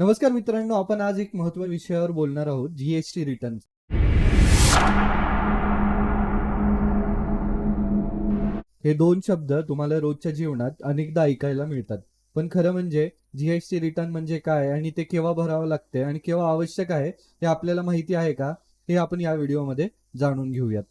नमस्कार मित्रांनो आपण आज एक महत्त्वाच्या विषयावर बोलणार आहोत जीएसटी रिटर्न हे दोन शब्द तुम्हाला रोजच्या जीवनात अनेकदा ऐकायला मिळतात. पण खरं म्हणजे जीएसटी रिटर्न म्हणजे काय आणि ते केव्हा भरावं लागते आणि केव्हा आवश्यक आहे हे आपल्याला माहिती आहे का? हे आपण या व्हिडिओमध्ये जाणून घेऊयात.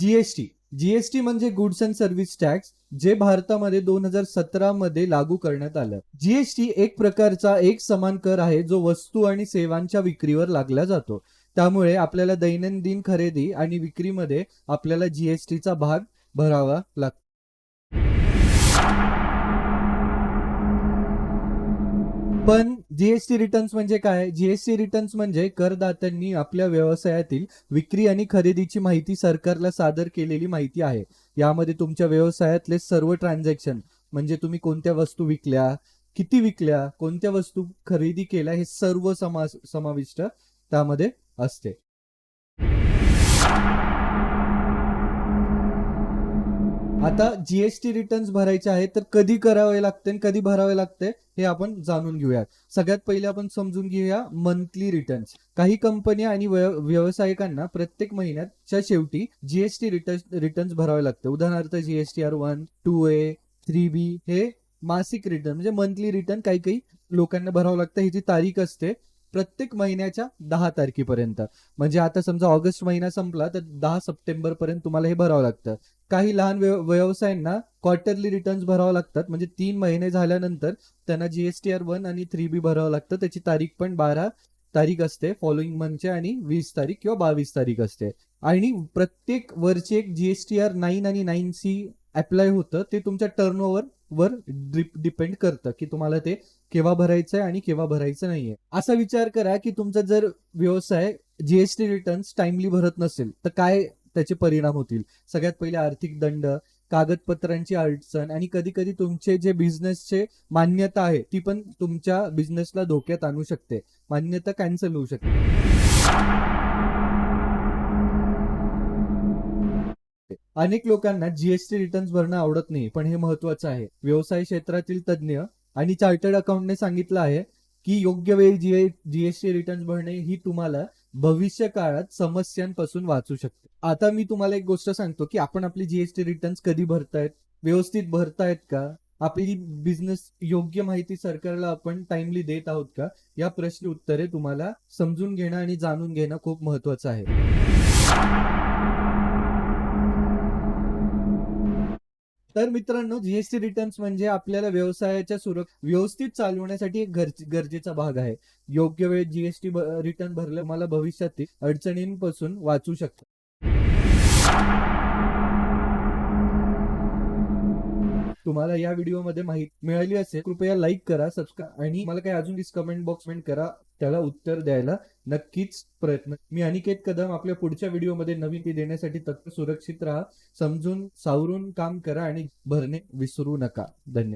जीएसटी जीएसटी म्हणजे गुड्स अँड सर्व्हिस टॅक्स जे भारतामध्ये दोन हजार सतरा मध्ये लागू करण्यात आलं. जीएसटी एक प्रकारचा एक समान कर आहे जो वस्तू आणि सेवांच्या विक्रीवर लागला जातो. त्यामुळे आपल्याला दैनंदिन खरेदी आणि विक्रीमध्ये आपल्याला जीएसटीचा भाग भरावा लागतो. पण जीएसटी रिटर्न्स म्हणजे काय? जीएसटी रिटर्न्स म्हणजे करदात्यांनी आपल्या व्यवसायातील विक्री आणि खरेदीची माहिती सरकारला सादर केलेली माहिती आहे. यामध्ये तुमच्या व्यवसायातले सर्व ट्रान्झॅक्शन म्हणजे तुम्ही कोणत्या वस्तू विकल्या किती विकल्या कोणत्या वस्तू खरेदी केल्या हे सर्व समा समाविष्ट त्यामध्ये असते. आता जीएसटी रिटर्न्स भरायचे आहेत तर कधी करावे लागते आणि कधी भरावे लागते हे आपण जाणून घेऊयात. सगळ्यात पहिले आपण समजून घेऊया मंथली रिटर्न्स काही कंपन्या आणि व्यावसायिकांना प्रत्येक महिन्याच्या शेवटी जीएसटी रिटर्न रिटर्न्स भरावे लागते. उदाहरणार्थ GST R one two A three B हे मासिक रिटर्न म्हणजे मंथली रिटर्न काही काही लोकांना भरावं लागतं. ह्याची तारीख असते. प्रत्येक महिन्याच्या दहा तारखेपर्यंत. म्हणजे आता समजा ऑगस्ट महिना संपला तर दहा सप्टेंबर पर्यंत तुम्हाला हे भरावं लागतं. काही लहान व्यवसायांना क्वार्टरली रिटर्न्स भरावं लागतात. म्हणजे तीन महिने झाल्यानंतर त्यांना जीएसटी आर वन आणि थ्री बी भरावं लागतं. त्याची तारीख पण बारा तारीख असते फॉलोइंग मंथचे आणि वीस तारीख किंवा बावीस तारीख असते. आणि प्रत्येक वरची एक जीएसटी आर नाईन आणि नाईन सी अप्लाय होतं ते तुमच्या टर्नओव्हर वर डिपेंड करतं की तुम्हाला ते केव्हा भरायचं आहे आणि केव्हा भरायचं नाहीये. असा विचार करा की तुमचा जर व्यवसाय जीएसटी रिटर्न्स टाइमली भरत नसेल तर काय त्याचे परिणाम होतील? सगळ्यात पहिले आर्थिक दंड कागदपत्रांची अडचण आणि कधी कधी तुमचे जे बिझनेसचे मान्यता आहे ती पण तुमच्या बिझनेसला धोक्यात आणू शकते. मान्यता कॅन्सल होऊ शकते. अनेक लोकांना जीएसटी रिटर्न्स भरणं आवडत नाही पण हे महत्वाचं आहे. व्यवसाय क्षेत्रातील तज्ज्ञ आणि चार्टर्ड अकाउंटने सांगितलं आहे की योग्य वेळी जी जीएसटी रिटर्न्स भरणे ही तुम्हाला भविष्य काळात समस्यांपासून वाचू शकते. आता मी तुम्हाला एक गोष्ट सांगतो की आपण आपली जीएसटी रिटर्न्स कधी भरतायत? व्यवस्थित भरतायत का? आपली बिझनेस योग्य माहिती सरकारला आपण टाइमली देत आहोत का? या प्रश्न उत्तरे तुम्हाला समजून घेणं आणि जाणून घेणं खूप महत्वाचं आहे. तर मित्रांनो जीएसटी रिटर्न्स म्हणजे आपल्याला व्यवसायाच्या सुरक्ष व्यवस्थित चालवण्यासाठी एक गरजेचा भाग आहे. योग्य वेळ जीएसटी रिटर्न भरलं मला भविष्यातील अडचणींपासून वाचू शकतं. तुम्हाला या व्हिडिओमध्ये माहिती मिळाली असेल कृपया लाईक करा सबस्क्राईब आणि मला काही अजून कमेंट बॉक्स कमेंट करा त्याला उत्तर द्यायला नक्कीच प्रयत्न. मी अनिकेत कदम आपल्या पुढच्या व्हिडिओमध्ये नवीन ती देण्यासाठी तत्पर सुरक्षित राहा. समजून सावरून काम करा आणि भरणे विसरू नका. धन्यवाद.